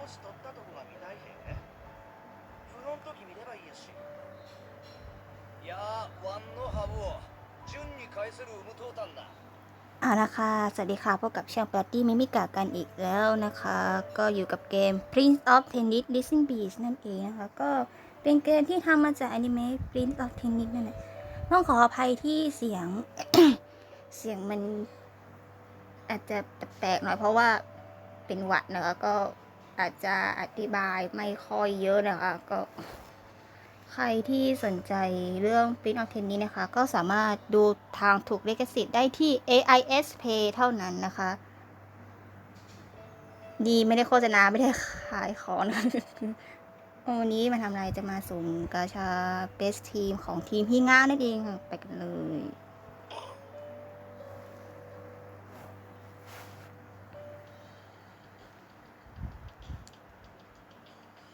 少し取ったとこが見たいへんねフロント機見ればいいやしいやーワンのハブを順に返せる無糖炭だเอาละค่ะ สวัสดีค่ะ พบกับช่องแปาร์ตี้ไมิมิกากันอีกแล้วนะคะ ก็อยู่กับเกม Prince of Tennis Racing Beast นั่นเองนะคะ ก็เป็นเกมที่ทำมาจากอนิเมะ Prince of Tennis นั่นแหละ ต้องขออภัยที่เสียง เสียงมันอาจจะแปลกๆหน่อยเพราะว่าเป็นหวัดนะคะ ก็ อาจจะอธิบายไม่ค่อยเยอะนะคะ ก็ ใครที่สนใจเรื่อง Print of Tennis นะคะ ก็สามารถดูทางถูกลิขสิทธิ์ได้ที่ AIS Pay เท่านั้นนะคะ ดีไม่ได้โฆษณาไม่ได้ขายของนะวันนี้มาทำอะไรจะมาสุ่มกาชา Best Team ของทีมพี่ง่านั่นเองค่ะ ไปกันเลย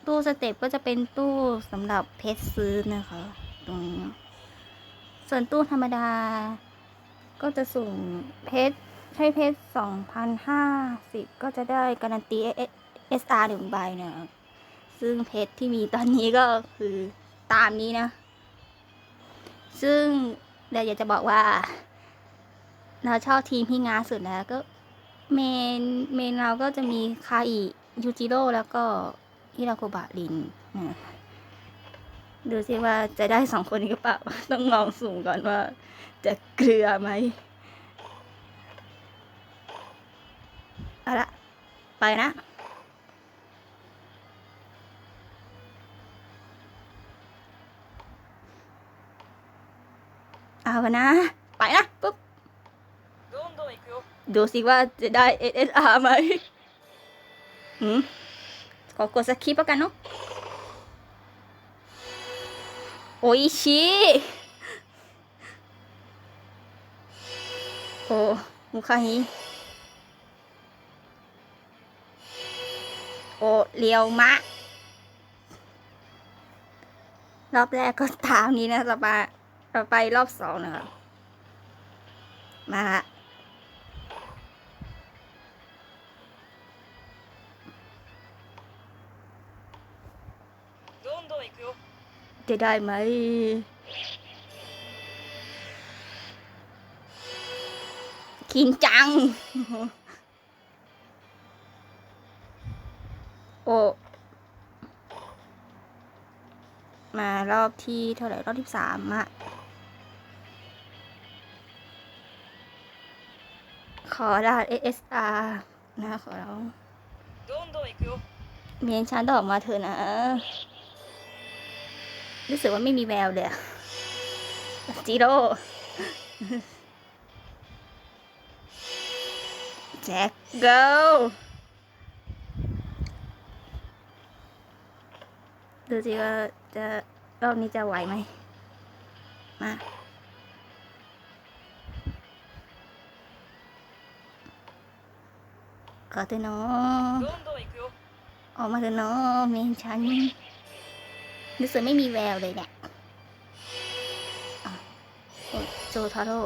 ตู้สเต็ปก็จะเป็นตู้สำหรับเพชรซื้อนะคะ ตรงนี้ ส่วนตู้ธรรมดา ก็จะสุ่มเพชรใช้เพชรสองพันห้าสิบก็จะได้การันตี SR หนึ่งใบเนี่ยซึ่งเพชรที่มีตอนนี้ก็คือตามนี้นะ ซึ่งเดี๋ยวอยากจะบอกว่า เราชอบทีมพี่งาสุดแล้วก็เมนเมนเราก็จะมีคาอิยูจิโร่แล้วก็ อิราคุบะลินนะดูสิว่าจะได้สองคนนี้หรือเปล่า ต้องมองสูงก่อนว่า จะเกลือไหมเอาละ ไปนะเอานะ ไปนะ ปุ๊บ ดูสิว่าจะได้ SSR ไหมหืม ขอกดสคริปต์แล้วกันเนาะโอ้ยชิโอ้มุคาฮิโอ้เลียวมะ รอบแรกก็ตามนี้นะต่อไปต่อไปรอบสองนะคะมาละ จะได้ไหมกินจัง โอ้มารอบที่เท่าไหร่ รอบที่สามอะขอลาเอด ASR นะขอร้องเมียนชาตอบมาเถอะนะ รู้สึกว่าไม่มีแววเลยจิโร่แจ็ค go ดูสิว่าจะรอบนี้จะไหวไหม มาขอเธอน้องออกมาเธอน้องเมนฉัน รู้สึกไม่มีแววเลยเนี่ยโอ้โจทาโร่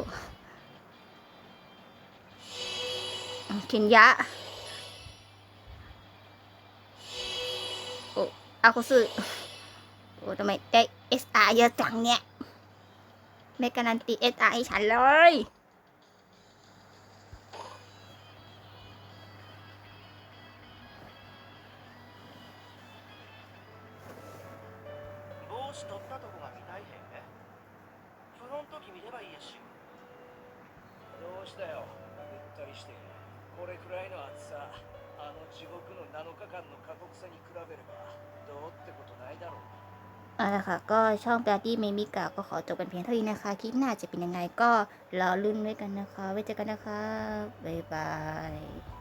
อะเคนยะ โอ้อาคุสึโอ้ทำไมได้ SR เยอะจังเนี่ย ไม่การันตี SR ให้ฉันเลย 帽子取ったとこが見たいへんフロント機見ればいいやしどうしたよぐったりしてこれくらいの暑さあの地獄の7日間の過酷さに比べればどうってことないだろう เอาละค่ะ ก็ช่องแปดี้เมมิกาก็ขอจบกันเพียงเท่านี้นะคะ คลิปหน้าจะเป็นยังไงก็รอลุ้นไว้กันนะคะ ไว้เจอกันนะคะ บ๊ายบาย